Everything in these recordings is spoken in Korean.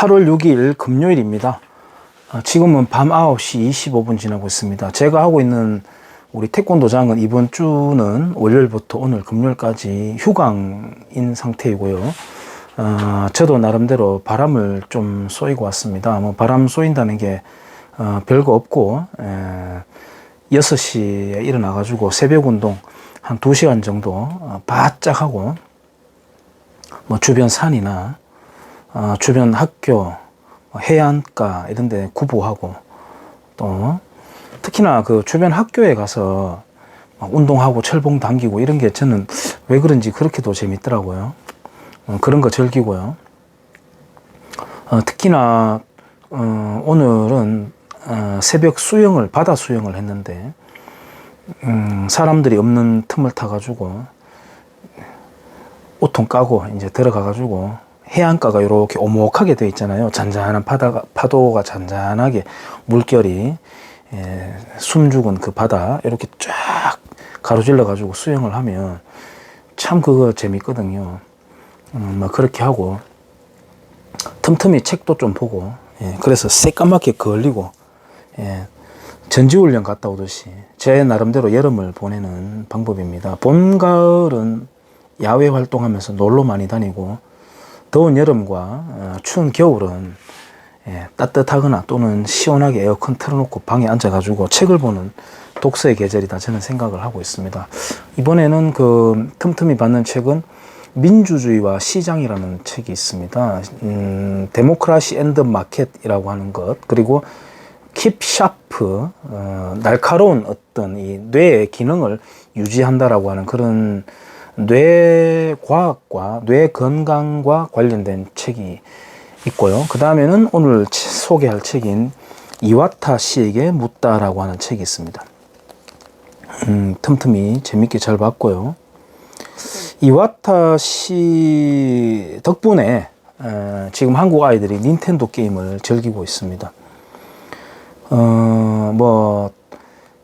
8월 6일 금요일입니다. 아, 지금은 밤 9시 25분 지나고 있습니다. 제가 하고 있는 우리 태권도장은 이번 주는 월요일부터 오늘 금요일까지 휴강인 상태이고요. 어, 저도 나름대로 바람을 좀 쏘이고 왔습니다. 뭐 바람 쏘인다는 게 어, 별거 없고 에, 6시에 일어나가지고 새벽 운동 한 2시간 정도 어, 바짝 하고 뭐 주변 산이나 어, 주변 학교, 뭐 해안가 이런 데 구보하고 또 특히나 그 주변 학교에 가서 막 운동하고 철봉 당기고 이런 게 저는 왜 그런지 그렇게도 재밌더라고요. 어, 그런 거 즐기고요. 어, 특히나 어, 오늘은 어, 새벽 수영을 바다 수영을 했는데 음, 사람들이 없는 틈을 타가지고 옷통 까고 이제 들어가가지고 해안가가 이렇게 오목하게 되어 있잖아요. 잔잔한 파다가, 파도가 잔잔하게 물결이 에, 숨죽은 그 바다 이렇게 쫙 가로질러 가지고 수영을 하면 참 그거 재밌거든요. 음, 막 그렇게 하고 틈틈이 책도 좀 보고 예, 그래서 새까맣게 걸리고 예, 전지훈련 갔다 오듯이 제 나름대로 여름을 보내는 방법입니다. 봄, 가을은 야외 활동하면서 놀러 많이 다니고 더운 여름과 어, 추운 겨울은 예, 따뜻하거나 또는 시원하게 에어컨 틀어놓고 방에 앉아가지고 책을 보는 독서의 계절이다 저는 생각을 하고 있습니다. 이번에는 그 틈틈이 받는 책은 민주주의와 시장이라는 책이 있습니다. 음, 데모크라시 앤드 마켓이라고 하는 것 그리고 킵 샤프 어, 날카로운 어떤 이 뇌의 기능을 유지한다라고 하는 그런 뇌 과학과 뇌 건강과 관련된 책이 있고요. 그 다음에는 오늘 소개할 책인 이와타 씨에게 묻다라고 하는 책이 있습니다. 음, 틈틈이 재밌게 잘 봤고요. 이와타 씨 덕분에 에, 지금 한국 아이들이 닌텐도 게임을 즐기고 있습니다. 어, 뭐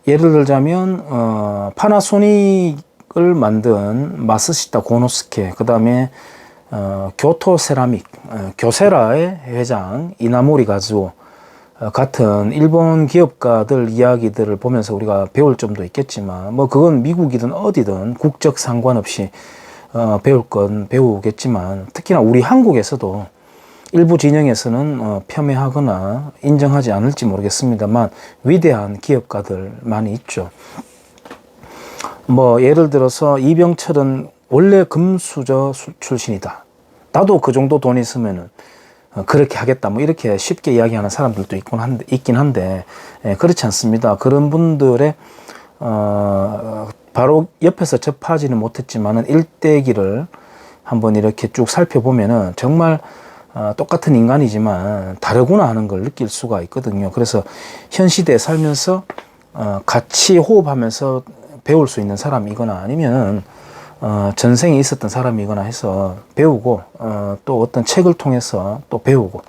예를 들자면 어, 파나소닉 을 만든 마스시타 고노스케 그 다음에 어, 교토 세라믹 어, 교세라의 회장 이나모리 가즈오 어, 같은 일본 기업가들 이야기들을 보면서 우리가 배울 점도 있겠지만 뭐 그건 미국이든 어디든 국적 상관없이 어, 배울 건 배우겠지만 특히나 우리 한국에서도 일부 진영에서는 어, 폄훼하거나 인정하지 않을지 모르겠습니다만 위대한 기업가들 많이 있죠. 뭐 예를 들어서 이병철은 원래 금수저 수- 출신이다. 나도 그 정도 돈 있으면은 어, 그렇게 하겠다. 뭐 이렇게 쉽게 이야기하는 사람들도 있긴 한데, 있긴 한데 예, 그렇지 않습니다. 그런 분들의 어, 바로 옆에서 접하지는 못했지만은 일대기를 한번 이렇게 쭉 살펴보면은 정말 어, 똑같은 인간이지만 다르구나 하는 걸 느낄 수가 있거든요. 그래서 현 시대에 살면서 어, 같이 호흡하면서 배울 수 있는 사람이거나 아니면 어, 전생에 있었던 사람이거나 해서 배우고 어, 또 어떤 책을 통해서 또 배우고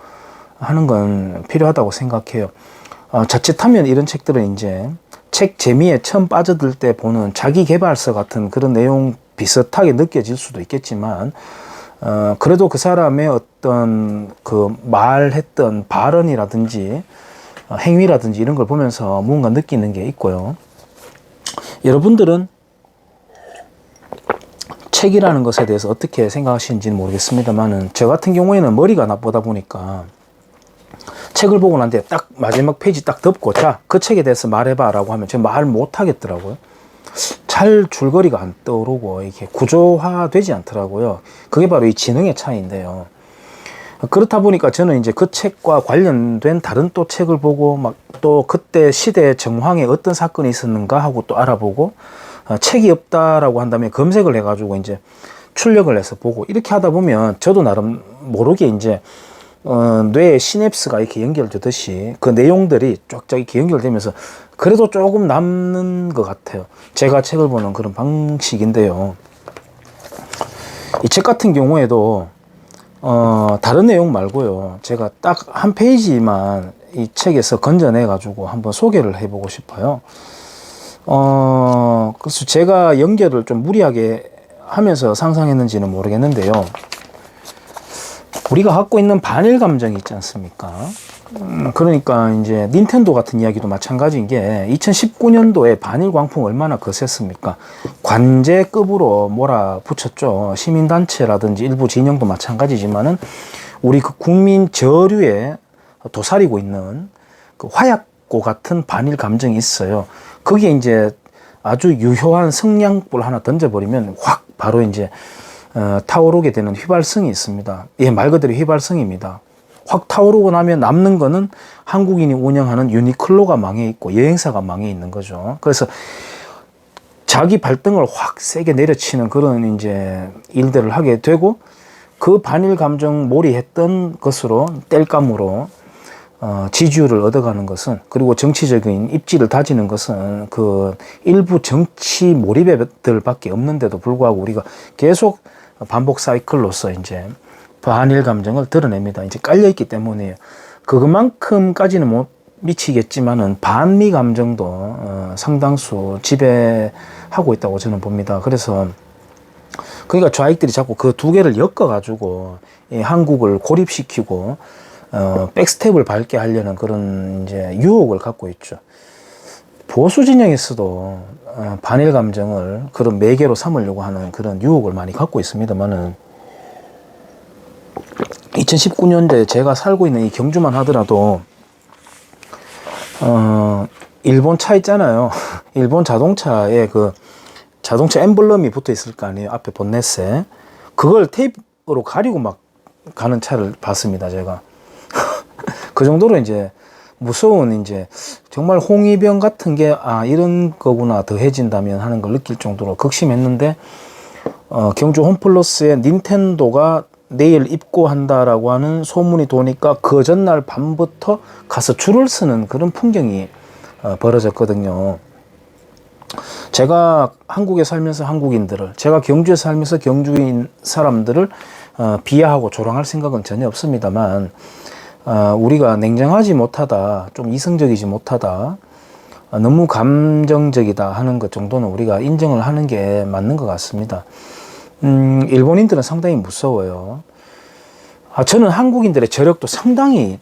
하는 건 필요하다고 생각해요. 어, 자칫하면 이런 책들은 이제 책 재미에 처음 빠져들 때 보는 자기 개발서 같은 그런 내용 비슷하게 느껴질 수도 있겠지만 어, 그래도 그 사람의 어떤 그 말했던 발언이라든지 어, 행위라든지 이런 걸 보면서 뭔가 느끼는 게 있고요. 여러분들은 책이라는 것에 대해서 어떻게 생각하시는지는 모르겠습니다만은 저 같은 경우에는 머리가 나쁘다 보니까 책을 보고 난 뒤에 딱 마지막 페이지 딱 덮고 자 그 책에 대해서 말해봐라고 하면 제가 말 못하겠더라고요. 잘 줄거리가 안 떠오르고 이게 구조화되지 않더라고요. 그게 바로 이 지능의 차이인데요. 그렇다 보니까 저는 이제 그 책과 관련된 다른 또 책을 보고 막 또 그때 시대 정황에 어떤 사건이 있었는가 하고 또 알아보고 어, 책이 없다라고 한다면 검색을 해가지고 이제 출력을 해서 보고 이렇게 하다 보면 저도 나름 모르게 이제 어, 뇌의 시냅스가 이렇게 연결되듯이 그 내용들이 쫙쫙 이렇게 연결되면서 그래도 조금 남는 것 같아요. 제가 책을 보는 그런 방식인데요. 이 책 같은 경우에도 어, 다른 내용 말고요. 제가 딱 한 페이지만 이 책에서 건져내 가지고 한번 소개를 해보고 싶어요. 어, 그래서 제가 연결을 좀 무리하게 하면서 상상했는지는 모르겠는데요. 우리가 갖고 있는 반일 감정이 있지 않습니까? 음, 그러니까 이제 닌텐도 같은 이야기도 마찬가지인 게 2019년도에 반일 광풍 얼마나 거셌습니까? 관제급으로 몰아붙였죠. 시민단체라든지 일부 진영도 마찬가지지만은 우리 그 국민 저류에 도사리고 있는 그 화약고 같은 반일 감정이 있어요. 거기에 이제 아주 유효한 성냥불 하나 던져버리면 확 바로 이제 어, 타오르게 되는 휘발성이 있습니다. 예, 말 그대로 휘발성입니다. 확 타오르고 나면 남는 거는 한국인이 운영하는 유니클로가 망해 있고 여행사가 망해 있는 거죠. 그래서 자기 발등을 확 세게 내려치는 그런 이제 일들을 하게 되고 그 반일 감정 몰이했던 것으로 땔감으로 어, 지지율을 얻어가는 것은 그리고 정치적인 입지를 다지는 것은 그 일부 정치 몰입들밖에 없는데도 불구하고 우리가 계속 반복 사이클로서 이제 반일 감정을 드러냅니다. 이제 깔려 있기 때문에 그것만큼까지는 못 미치겠지만은 반미 감정도 어, 상당수 지배하고 있다고 저는 봅니다. 그래서 그러니까 좌익들이 자꾸 그 두 개를 엮어가지고 이 한국을 고립시키고 어, 백스텝을 밟게 하려는 그런 이제 유혹을 갖고 있죠. 보수 진영에서도 어, 반일 감정을 그런 매개로 삼으려고 하는 그런 유혹을 많이 갖고 있습니다만은 2019년대 제가 살고 있는 이 경주만 하더라도 어 일본 차 있잖아요. 일본 자동차에 그 자동차 엠블럼이 붙어 있을 거 아니에요. 앞에 본넷에 그걸 테이프로 가리고 막 가는 차를 봤습니다. 제가 그 정도로 이제 무서운 이제 정말 홍위병 같은 게 아 이런 거구나 더해진다면 하는 걸 느낄 정도로 극심했는데 어, 경주 홈플러스에 닌텐도가 내일 입고한다라고 하는 소문이 도니까 그 전날 밤부터 가서 줄을 서는 그런 풍경이 어, 벌어졌거든요. 제가 한국에 살면서 한국인들을, 제가 경주에 살면서 경주인 사람들을 어, 비하하고 조롱할 생각은 전혀 없습니다만, 어, 우리가 냉정하지 못하다, 좀 이성적이지 못하다, 어, 너무 감정적이다 하는 것 정도는 우리가 인정을 하는 게 맞는 것 같습니다. 음, 일본인들은 상당히 무서워요. 아, 저는 한국인들의 저력도 상당히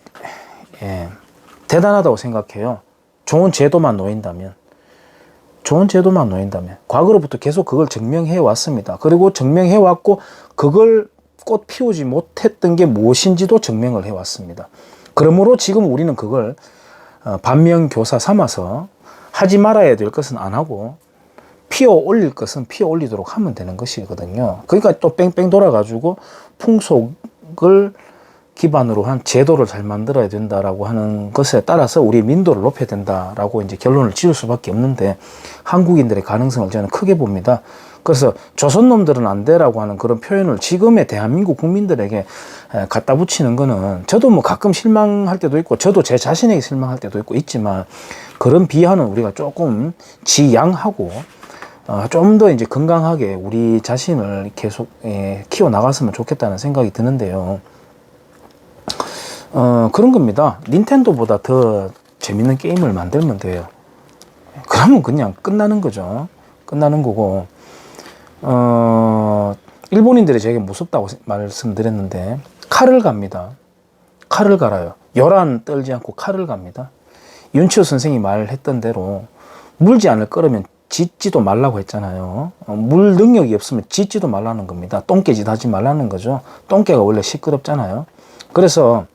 예, 대단하다고 생각해요. 좋은 제도만 놓인다면. 좋은 제도만 놓인다면. 과거로부터 계속 그걸 증명해 왔습니다. 그리고 증명해 왔고, 그걸 꽃 피우지 못했던 게 무엇인지도 증명을 해 왔습니다. 그러므로 지금 우리는 그걸 어, 반면교사 삼아서 하지 말아야 될 것은 안 하고 피어 올릴 것은 피어 올리도록 하면 되는 것이거든요. 그러니까 또 뺑뺑 돌아가지고 풍속을 기반으로 한 제도를 잘 만들어야 된다라고 하는 것에 따라서 우리 민도를 높여야 된다라고 이제 결론을 지을 수밖에 없는데 한국인들의 가능성을 저는 크게 봅니다. 그래서 조선 놈들은 안 돼라고 하는 그런 표현을 지금의 대한민국 국민들에게 에, 갖다 붙이는 거는 저도 뭐 가끔 실망할 때도 있고 저도 제 자신에게 실망할 때도 있고 있지만 그런 비하는 우리가 조금 지양하고 어, 좀더 이제 건강하게 우리 자신을 계속 예, 키워 나갔으면 좋겠다는 생각이 드는데요. 어, 그런 겁니다. 닌텐도보다 더 재밌는 게임을 만들면 돼요. 그러면 그냥 끝나는 거죠. 끝나는 거고, 어, 일본인들이 제게 무섭다고 말씀드렸는데, 칼을 갑니다. 칼을 갈아요. 열한 떨지 않고 칼을 갑니다. 윤치호 선생이 말했던 대로, 물지 않을 거라면 짓지도 말라고 했잖아요. 어, 물 능력이 없으면 짓지도 말라는 겁니다. 똥개짓 하지 말라는 거죠. 똥개가 원래 시끄럽잖아요. 그래서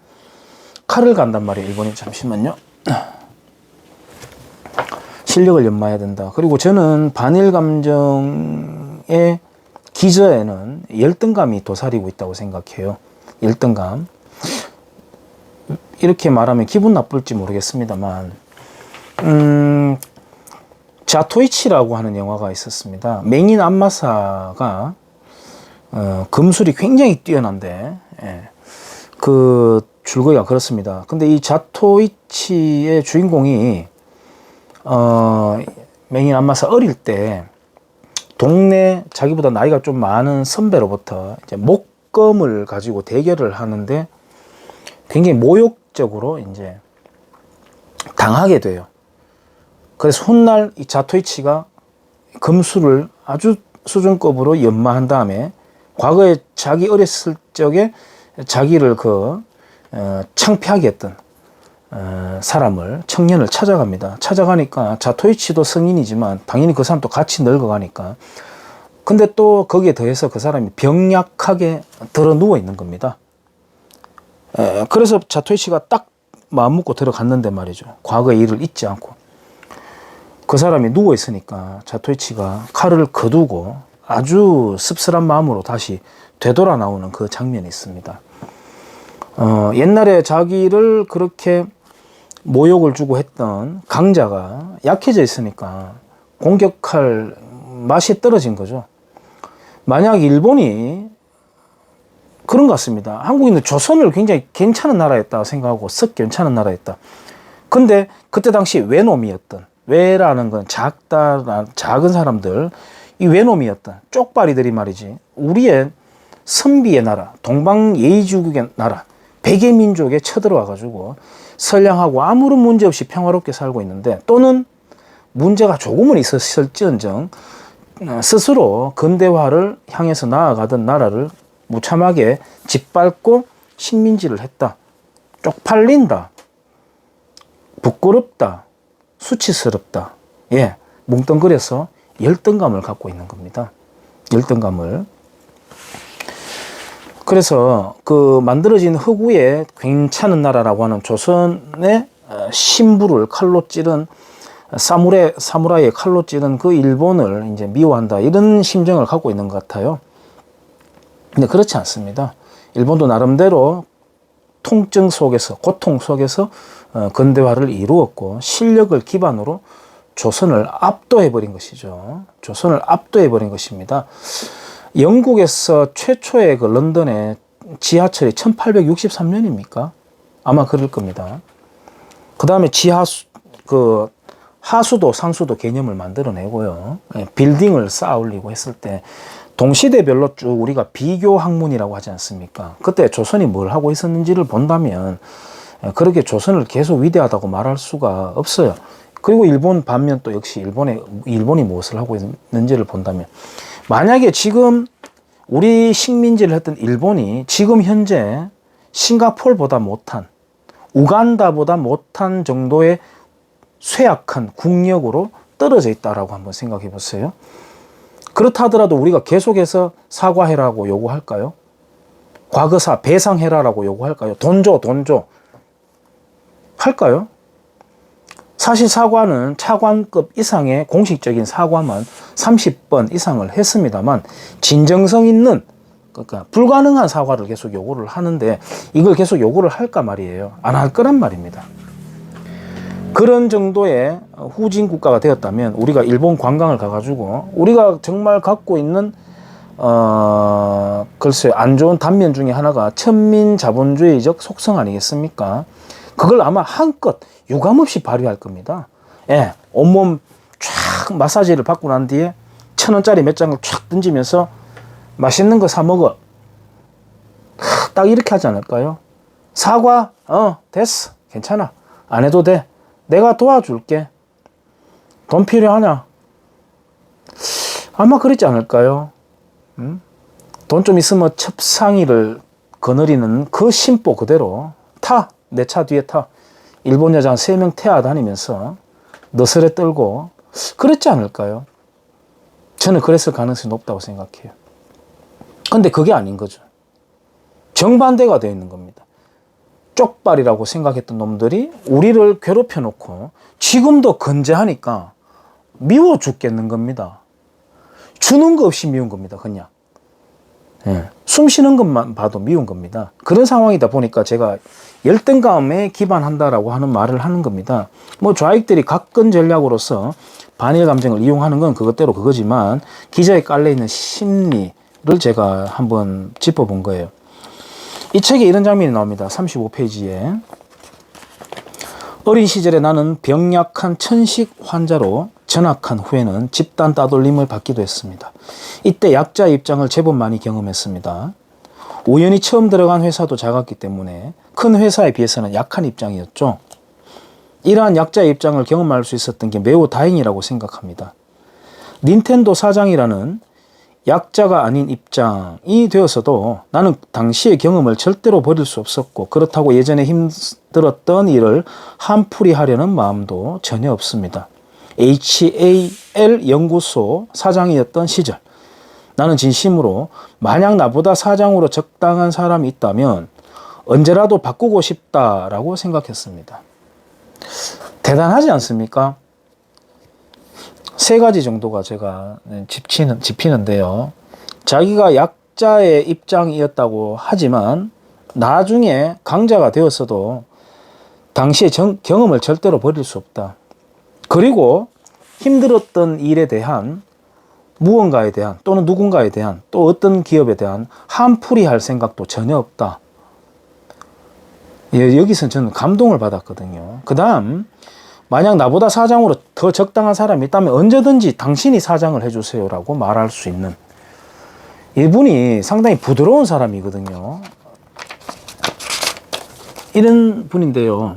칼을 간단 말이에요. 일본이 잠시만요. 실력을 연마해야 된다. 그리고 저는 반일 감정의 기저에는 열등감이 도사리고 있다고 생각해요. 열등감. 이렇게 말하면 기분 나쁠지 모르겠습니다만, 음, 자토이치라고 하는 영화가 있었습니다. 맹인 안마사가 어, 금술이 굉장히 뛰어난데 예, 그 줄거리가 그렇습니다. 근데 이 자토이치의 주인공이 어, 맹인 안마사 어릴 때 동네 자기보다 나이가 좀 많은 선배로부터 이제 목검을 가지고 대결을 하는데 굉장히 모욕적으로 이제 당하게 돼요. 그래서 훗날 이 자토이치가 금수를 아주 수준급으로 연마한 다음에 과거에 자기 어렸을 적에 자기를 그 어, 창피하게 했던 어, 사람을 청년을 찾아갑니다. 찾아가니까 자토이치도 성인이지만 당연히 그 사람도 같이 늙어가니까 근데 또 거기에 더해서 그 사람이 병약하게 들어 누워 있는 겁니다. 에, 그래서 자토이치가 딱 마음 먹고 들어갔는데 말이죠. 과거의 일을 잊지 않고 그 사람이 누워 있으니까 자토이치가 칼을 거두고 아주 씁쓸한 마음으로 다시 되돌아 나오는 그 장면이 있습니다. 어, 옛날에 자기를 그렇게 모욕을 주고 했던 강자가 약해져 있으니까 공격할 맛이 떨어진 거죠. 만약 일본이 그런 것 같습니다. 한국인은 조선을 굉장히 괜찮은 나라였다 생각하고 썩 괜찮은 나라였다. 근데 그때 당시 외놈이었던 외라는 건 작다 작은 사람들 이 외놈이었던 쪽발이들이 말이지 우리의 선비의 나라 동방 예의주국의 나라 백의 민족에 쳐들어와 가지고 선량하고 아무런 문제 없이 평화롭게 살고 있는데 또는 문제가 조금은 있었을지언정 어, 스스로 근대화를 향해서 나아가던 나라를 무참하게 짓밟고 식민지를 했다. 쪽팔린다. 부끄럽다. 수치스럽다. 예, 뭉뚱그려서 열등감을 갖고 있는 겁니다. 열등감을. 그래서 그 만들어진 흑우의 괜찮은 나라라고 하는 조선의 어, 신부를 칼로 찌른 사무라이, 사무라이의 칼로 찌른 그 일본을 이제 미워한다 이런 심정을 갖고 있는 것 같아요. 근데 그렇지 않습니다. 일본도 나름대로 통증 속에서 고통 속에서 어, 근대화를 이루었고 실력을 기반으로 조선을 압도해 버린 것이죠. 조선을 압도해 버린 것입니다. 영국에서 최초의 그 런던의 지하철이 1863년입니까? 아마 그럴 겁니다. 그 다음에 지하수, 그 하수도 상수도 개념을 만들어내고요. 예, 빌딩을 쌓아 올리고 했을 때 동시대별로 쭉 우리가 비교 학문이라고 하지 않습니까? 그때 조선이 뭘 하고 있었는지를 본다면 예, 그렇게 조선을 계속 위대하다고 말할 수가 없어요. 그리고 일본 반면 또 역시 일본의 일본이 무엇을 하고 있는지를 본다면 만약에 지금 우리 식민지를 했던 일본이 지금 현재 싱가폴보다 못한 우간다보다 못한 정도의 쇠약한 국력으로 떨어져 있다라고 한번 생각해 보세요. 그렇다 하더라도 우리가 계속해서 사과해라고 요구할까요? 과거사 배상해라라고 요구할까요? 돈 줘, 돈 줘. 할까요? 사실 사과는 차관급 이상의 공식적인 사과만 30번 이상을 했습니다만 진정성 있는 그러니까 불가능한 사과를 계속 요구를 하는데 이걸 계속 요구를 할까 말이에요. 안 할 거란 말입니다. 그런 정도의 후진 국가가 되었다면 우리가 일본 관광을 가가지고 우리가 정말 갖고 있는 어 글쎄 안 좋은 단면 중에 하나가 천민 자본주의적 속성 아니겠습니까? 그걸 아마 한껏 유감없이 발휘할 겁니다. 예, 온몸 쫙 마사지를 받고 난 뒤에 천 원짜리 몇 장을 쫙 던지면서 맛있는 거 사 먹어. 딱 이렇게 하지 않을까요? 사과, 어, 됐어. 괜찮아. 안 해도 돼. 내가 도와줄게. 돈 필요하냐? 아마 그렇지 않을까요? 음? 돈좀 있으면 첩상이를 거느리는 그 심보 그대로 타. 내 차 뒤에 타. 일본 여자 세명 태워 다니면서 너스레 떨고 그랬지 않을까요? 저는 그랬을 가능성이 높다고 생각해요. 근데 그게 아닌 거죠. 정반대가 되어 있는 겁니다. 쪽발이라고 생각했던 놈들이 우리를 괴롭혀 놓고 지금도 건재하니까 미워 죽겠는 겁니다. 주는 거 없이 미운 겁니다, 그냥. 예. 숨 쉬는 것만 봐도 미운 겁니다. 그런 상황이다 보니까 제가 열등감에 기반한다라고 하는 말을 하는 겁니다. 뭐 좌익들이 각근 전략으로서 반일 감정을 이용하는 건 그것대로 그거지만 기자에 깔려 있는 심리를 제가 한번 짚어본 거예요. 이 책에 이런 장면이 나옵니다. 35페이지에. 어린 시절에 나는 병약한 천식 환자로 전학한 후에는 집단 따돌림을 받기도 했습니다. 이때 약자 입장을 제법 많이 경험했습니다. 우연히 처음 들어간 회사도 작았기 때문에 큰 회사에 비해서는 약한 입장이었죠. 이러한 약자의 입장을 경험할 수 있었던 게 매우 다행이라고 생각합니다. 닌텐도 사장이라는 약자가 아닌 입장이 되어서도 나는 당시의 경험을 절대로 버릴 수 없었고 그렇다고 예전에 힘들었던 일을 한풀이 하려는 마음도 전혀 없습니다. HAL 연구소 사장이었던 시절 나는 진심으로 만약 나보다 사장으로 적당한 사람이 있다면 언제라도 바꾸고 싶다라고 생각했습니다. 대단하지 않습니까? 세 가지 정도가 제가 짚치는, 짚히는데요. 자기가 약자의 입장이었다고 하지만 나중에 강자가 되었어도 당시의 정- 경험을 절대로 버릴 수 없다. 그리고 힘들었던 일에 대한 무언가에 대한 또는 누군가에 대한 또 어떤 기업에 대한 한풀이 할 생각도 전혀 없다. 예, 여기서 저는 감동을 받았거든요. 그 다음, 만약 나보다 사장으로 더 적당한 사람이 있다면 언제든지 당신이 사장을 해주세요라고 말할 수 있는 이분이 상당히 부드러운 사람이거든요. 이런 분인데요.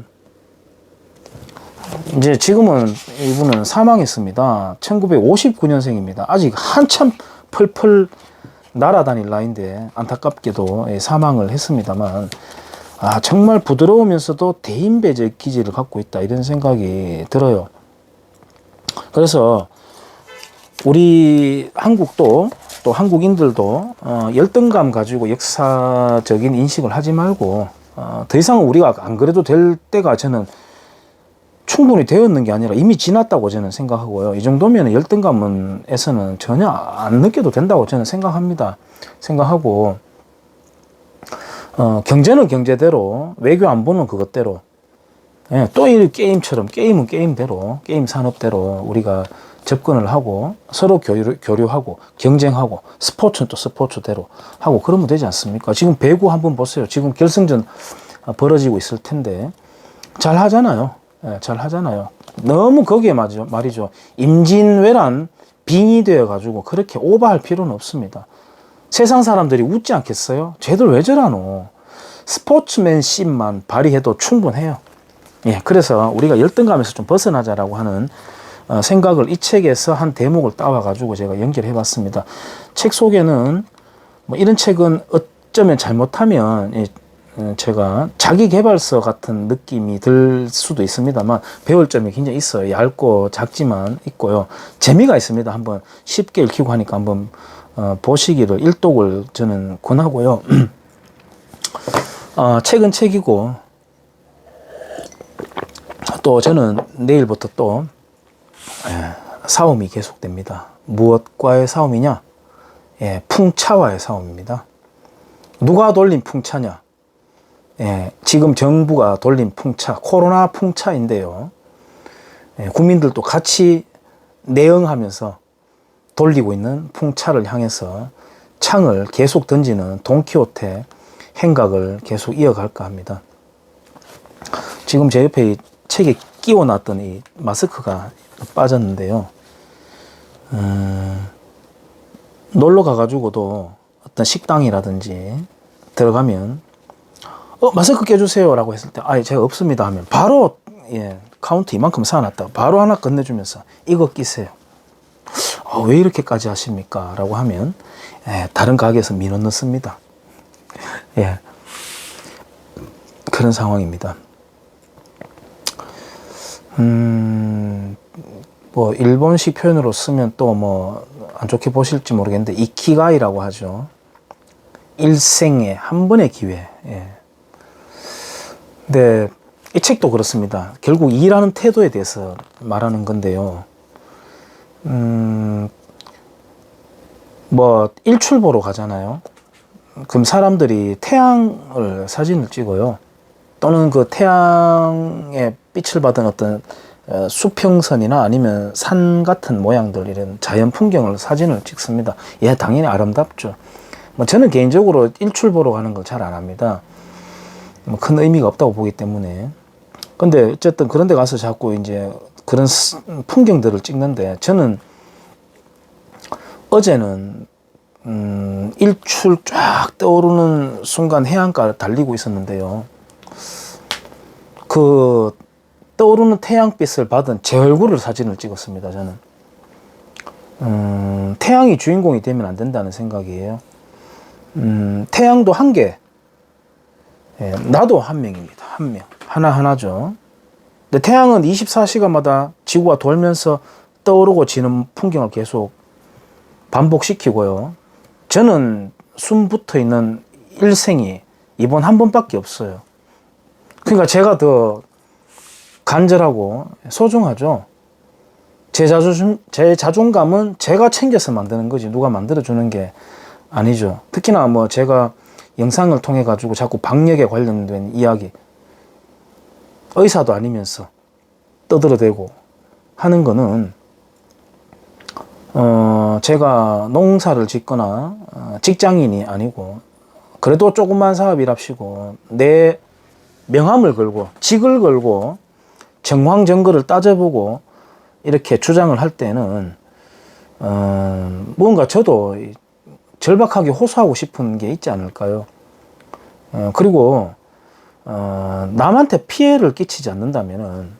이제 지금은 이분은 사망했습니다. 1959년생입니다. 아직 한참 펄펄 날아다닐 나이인데 안타깝게도 예, 사망을 했습니다만 아 정말 부드러우면서도 대인배적 기질을 갖고 있다 이런 생각이 들어요. 그래서 우리 한국도 또 한국인들도 어, 열등감 가지고 역사적인 인식을 하지 말고 어, 더 이상 우리가 안 그래도 될 때가 저는 충분히 되었는 게 아니라 이미 지났다고 저는 생각하고요. 이 정도면 열등감은에서는 전혀 안 느껴도 된다고 저는 생각합니다. 생각하고 어, 경제는 경제대로 외교 안보는 그것대로 예, 또이 게임처럼 게임은 게임대로 게임 산업대로 우리가 접근을 하고 서로 교류, 교류하고 경쟁하고 스포츠는 또 스포츠대로 하고 그러면 되지 않습니까? 지금 배구 한번 보세요. 지금 결승전 벌어지고 있을 텐데 잘 하잖아요. 예, 잘 하잖아요. 너무 거기에 말이죠. 말이죠. 임진왜란 빙이 되어 가지고 그렇게 오버할 필요는 없습니다. 세상 사람들이 웃지 않겠어요? 쟤들 왜 저러노? 스포츠맨십만 발휘해도 충분해요. 예, 그래서 우리가 열등감에서 좀 벗어나자라고 하는 어, 생각을 이 책에서 한 대목을 따와가지고 제가 연결해 봤습니다. 책 속에는 뭐 이런 책은 어쩌면 잘못하면 이, 어, 제가 자기 개발서 같은 느낌이 들 수도 있습니다만 배울 점이 굉장히 있어요. 얇고 작지만 있고요. 재미가 있습니다. 한번 쉽게 읽히고 하니까 한번 어, 보시기를 일독을 저는 권하고요. 어, 책은 책이고 또 저는 내일부터 또 예, 싸움이 계속됩니다. 무엇과의 싸움이냐? 예, 풍차와의 싸움입니다. 누가 돌린 풍차냐? 예, 지금 정부가 돌린 풍차, 코로나 풍차인데요. 예, 국민들도 같이 내응하면서 돌리고 있는 풍차를 향해서 창을 계속 던지는 돈키호테 행각을 계속 이어갈까 합니다. 지금 제 옆에 이 책에 끼워놨던 이 마스크가 빠졌는데요. 음, 놀러 가가지고도 어떤 식당이라든지 들어가면 어 마스크 껴주세요 라고 했을 때 아 제가 없습니다 하면 바로 예 카운트 이만큼 사놨다 바로 하나 건네주면서 이거 끼세요. 어, 왜 이렇게까지 하십니까? 라고 하면 예, 다른 가게에서 민원 넣습니다. 예 그런 상황입니다. 음, 뭐, 일본식 표현으로 쓰면 또 뭐, 안 좋게 보실지 모르겠는데, 이키가이라고 하죠. 일생에 한 번의 기회. 예. 근데, 이 책도 그렇습니다. 결국 일하는 태도에 대해서 말하는 건데요. 음, 뭐, 일출 보러 가잖아요. 그럼 사람들이 태양을 사진을 찍어요. 또는 그 태양의 빛을 받은 어떤 어, 수평선이나 아니면 산 같은 모양들 이런 자연 풍경을 사진을 찍습니다. 예, 당연히 아름답죠. 뭐 저는 개인적으로 일출 보러 가는 걸 잘 안 합니다. 뭐 큰 의미가 없다고 보기 때문에. 근데 어쨌든 그런 데 가서 자꾸 이제 그런 스- 풍경들을 찍는데 저는 어제는 음, 일출 쫙 떠오르는 순간 해안가를 달리고 있었는데요. 그 떠오르는 태양빛을 받은 제 얼굴을 사진을 찍었습니다. 저는 음, 태양이 주인공이 되면 안 된다는 생각이에요. 음, 태양도 한 개, 예, 나도 한 명입니다. 한 명. 하나하나죠. 근데 태양은 24시간마다 지구가 돌면서 떠오르고 지는 풍경을 계속 반복시키고요. 저는 숨 붙어 있는 일생이 이번 한 번밖에 없어요. 그러니까 제가 더 간절하고 소중하죠. 제 자존심, 제 자존감은 제가 챙겨서 만드는 거지 누가 만들어 주는 게 아니죠. 특히나 뭐 제가 영상을 통해 가지고 자꾸 방역에 관련된 이야기, 의사도 아니면서 떠들어대고 하는 거는 어 제가 농사를 짓거나 어, 직장인이 아니고 그래도 조그만 사업이랍시고 내 명함을 걸고 직을 걸고 정황정거를 따져보고 이렇게 주장을 할 때는 어, 뭔가 저도 이 절박하게 호소하고 싶은 게 있지 않을까요? 어, 그리고 어, 남한테 피해를 끼치지 않는다면은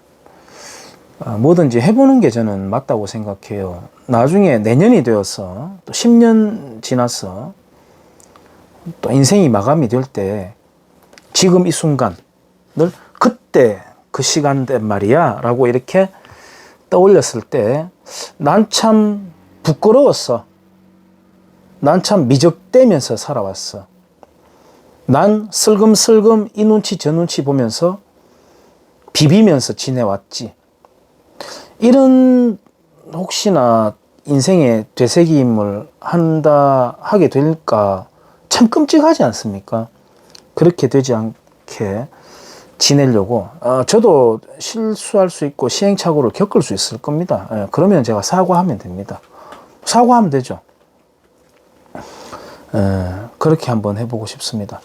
어, 뭐든지 해보는 게 저는 맞다고 생각해요. 나중에 내년이 되어서 또 10년 지나서 또 인생이 마감이 될 때 지금 이 순간을 그때 그 시간된 말이야 라고 이렇게 떠올렸을 때 난 참 부끄러웠어. 난 참 미적대면서 살아왔어. 난 슬금슬금 이 눈치 저 눈치 보면서 비비면서 지내왔지. 이런 혹시나 인생의 되새김을 한다 하게 될까 참 끔찍하지 않습니까? 그렇게 되지 않게 지내려고 어, 저도 실수할 수 있고 시행착오를 겪을 수 있을 겁니다. 예, 그러면 제가 사과하면 됩니다. 사과하면 되죠. 예, 그렇게 한번 해보고 싶습니다.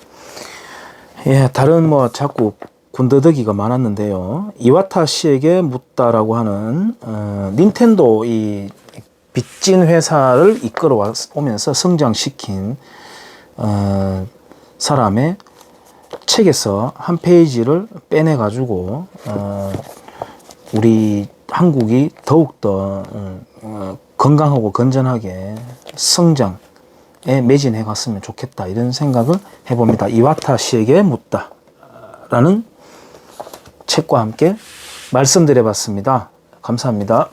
예, 다른 뭐 자꾸 군더더기가 많았는데요. 이와타 씨에게 묻다라고 하는 어, 닌텐도 이 빚진 회사를 이끌어 오면서 성장시킨 어, 사람의 책에서 한 페이지를 빼내 가지고 어, 우리 한국이 더욱더 어, 어, 건강하고 건전하게 성장 에 매진해 갔으면 좋겠다 이런 생각을 해봅니다. 이와타 씨에게 묻다 라는 책과 함께 말씀드려 봤습니다. 감사합니다.